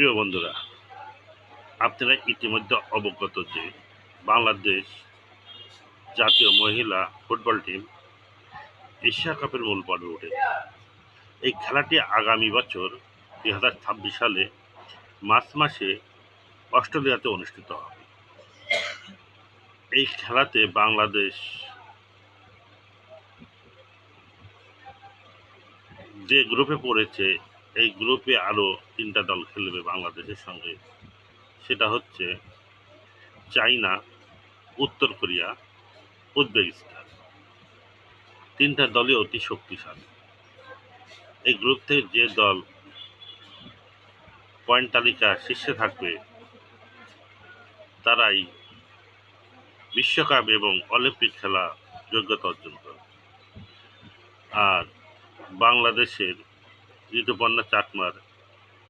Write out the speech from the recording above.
প্রিয় বন্ধুরা, আপনারা ইতিমধ্যে অবগত যে বাংলাদেশ জাতীয় মহিলা ফুটবল টিম এশিয়া কাপের মূল পর্বে উঠেছে। এই খেলাটি আগামী বছর দুই হাজার ছাব্বিশ সালে মার্চ মাসে অস্ট্রেলিয়াতে অনুষ্ঠিত হবে। এই খেলাতে বাংলাদেশ যে গ্রুপে পড়েছে এই গ্রুপে আরও তিনটা দল খেলবে বাংলাদেশের সঙ্গে। সেটা হচ্ছে চাইনা, উত্তর কোরিয়া, উজবেকিস্তান। তিনটা দলই অতি শক্তিশালী। এই গ্রুপ থেকে যে দল পয়েন্ট তালিকা শীর্ষে থাকবে, তারাই বিশ্বকাপ এবং অলিম্পিক খেলা যোগ্যতা অর্জন করবে। আর বাংলাদেশের ঋতুপর্ণা চাকমার